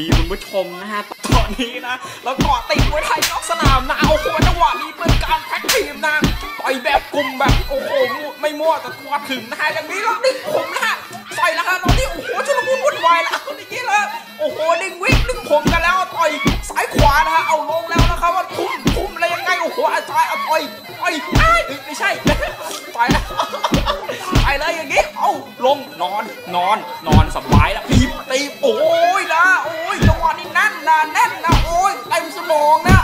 ดีคุณผู้ชมนะฮะตอนนี้นะแล้วเกาะติดไว้ไทยนอกสนามนะโอ้โหจังหวะนี้เป็นการแพ็กทีมนะต่อยแบบกลุ่มแบบโอ้โหไม่มั่วแต่ทั่วถึงนะฮะอย่างนี้แล้วดิ้งผมนะฮะใส่แล้วฮะตอนนี้โอ้โหชุลมุนวุ่นวายแล้วอย่างนี้เลยโอ้โหดิ้งวิ่งดิ้งผมกันแล้วต่อยซ้ายขวานะฮะเอาลงแล้วนะครับว่าทุ่มทุ่มอะไรยังไงโอ้โหอาจารย์เอาต่อยต่อยอ้าไม่ใช่ไปแล้วไปเลยอย่างนี้เอาลงนอนนอนนอนสบ แน่นนะแน่นนะโอ้ยเต็มสมองนะ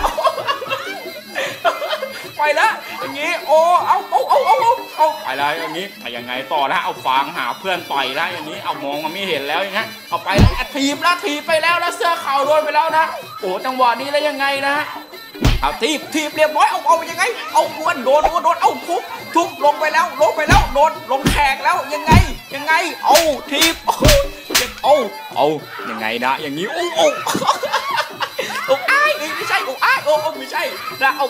ไปแล้วอย่างนี้โอ้เอาเอาเอาเอาเอาเอาไปแล้วอย่างนี้ไปยังไงต่อนะเอาฟางหาเพื่อนต่อยแล้วอย่างนี้เอามองมันไม่เห็นแล้วอย่างนี้เอาไปแล้วทีบแล้วทีบไปแล้วแล้วเสื้อขาวโดนไปแล้วนะโอ้จังหวะนี้แล้วยังไงนะเอาทีบทีบเรียบร้อยเอาเอายังไง เอาดวนโดนโดนโดนเอาทุบทุบลงไปแล้วลงไปแล้วโดนลงแขกแล้วยังไงยังไง เอาทีบโอ้ยเอาเอายังไงนะอย่างนี้โอ้โอ้ โอ้อ้ายเอ้ไม่ใช่โอ้อ้ายโอ้โอ้ไม่ใช่นะเอา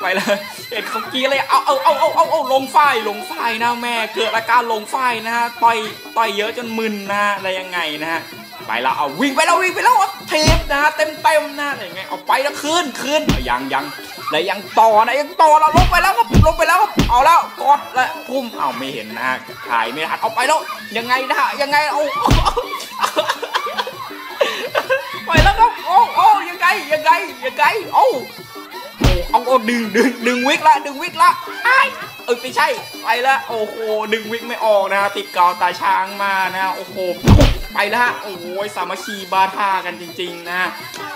ไปเลยเห็นเขากี้เลยเอาเอาเอาเอาเอาเอาลงไฟลงไฟนะแม่เกิดอาการลงไฟนะฮะต่อยต่อยเยอะจนมึนนะอะไรยังไงนะฮะไปแล้วเอาวิ่งไปแล้ววิ่งไปแล้วเทปนะฮะเต็มเต็มนะอะไรยังไงเอาไปแล้วคืนคืนยังยังแล้วยังต่อนะยังต่อเราลงไปแล้วครับลงไปแล้วครับเอาแล้วกดและพุ่มเอาไม่เห็นนะถ่ายไม่ทันเอาไปแล้วยังไงนะฮะยังไงเอา ไงยังไงยังไงโอ้โอ้เอาเอาดึงดึงดึงวิกละดึงวิกละไอ้ายเออไม่ใช่ไปแล้วโอ้โหดึงวิกไม่ออกนะฮะติดกาวตาช้างมานะฮะโอ้โหไปแล้วฮะโอ้ยสามัคคีบาทากันจริง ๆนะฮะ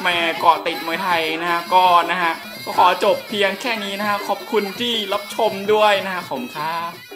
แม่เกาะติดมวยไทยนะฮะก็นะฮะก็ขอจบเพียงแค่นี้นะฮะขอบคุณที่รับชมด้วยนะฮะขอบคุณครับ